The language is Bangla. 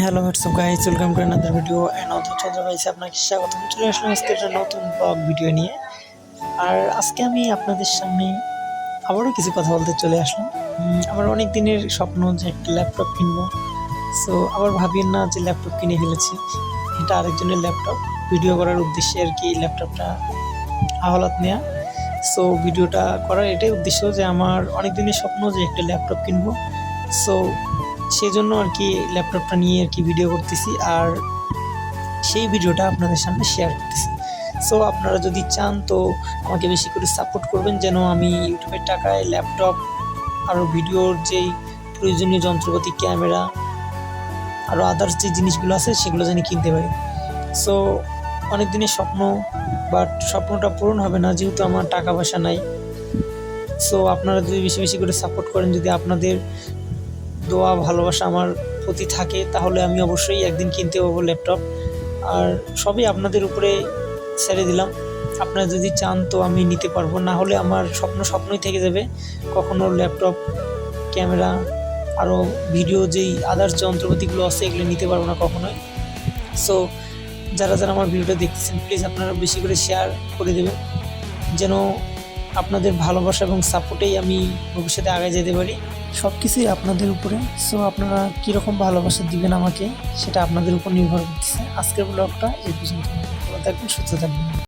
Hello WhatsApp guys welcome to another video অথ চন্দ্র গাইস আপনাকে স্বাগতম চলে আসলাম আজকে একটা নতুন ব্লগ ভিডিও নিয়ে। আর আজকে আমি আপনাদের সামনে আবারও কিছু কথা বলতে চলে আসলাম। আমার অনেক দিনের স্বপ্ন যে একটা ল্যাপটপ কিনবো। সো আবার ভাবিয়েন না যে ল্যাপটপ কিনে ফেলেছি। এটা আরেকজনের ল্যাপটপ ভিডিও করার উদ্দেশ্যে আর কি ল্যাপটপটা আহলাত নেওয়া সো ভিডিওটা করার এটাই উদ্দেশ্য যে আমার অনেক দিনের স্বপ্ন যে একটা ল্যাপটপ কিনবো। সো সেই জন্য আর কি ল্যাপটপটা নিয়ে আর কি ভিডিও করতেছি আর সেই ভিডিওটা আপনাদের সামনে শেয়ার করতেছি। সো আপনারা যদি চান তো আমাকে বেশি করে সাপোর্ট করবেন যেন আমি ইউটিউবের টাকায় ল্যাপটপ আরও ভিডিওর যেই প্রয়োজনীয় যন্ত্রপাতি ক্যামেরা আরও আদার্স যে জিনিসগুলো আছে সেগুলো যেন কিনতে পারি। সো অনেক দিনের স্বপ্ন বাট স্বপ্নটা পূরণ হবে না যেহেতু আমার টাকা পয়সা নাই। সো আপনারা যদি বেশি বেশি করে সাপোর্ট করেন, যদি আপনাদের দোয়া, ভালোবাসা আমার প্রতি থাকে, তাহলে আমি অবশ্যই একদিন কিনতে পারব ল্যাপটপ। আর সবই আপনাদের উপরে ছেড়ে দিলাম। আপনারা যদি চান তো আমি নিতে পারব, না হলে আমার স্বপ্ন স্বপ্নই থেকে যাবে। কখনো ল্যাপটপ, ক্যামেরা আরও ভিডিও যেই আদার্স যন্ত্রপাতিগুলো আছে, এগুলো নিতে পারব না কখনোই। সো যারা যারা আমার ভিডিওটা দেখতেছেন প্লিজ আপনারা বেশি করে শেয়ার করে দেবেন। যেন আপনাদের ভালোবাসা এবং সাপোর্টেই আমি ভবিষ্যতে আগে যেতে পারি। সব কিছুই আপনাদের উপরে। সো আপনারা কীরকম ভালোবাসা দিবেন আমাকে, সেটা আপনাদের উপর নির্ভর করতেছে। আজকের ব্লগটা এই পর্যন্ত ভালো থাকবেন, সুস্থ থাকবেন।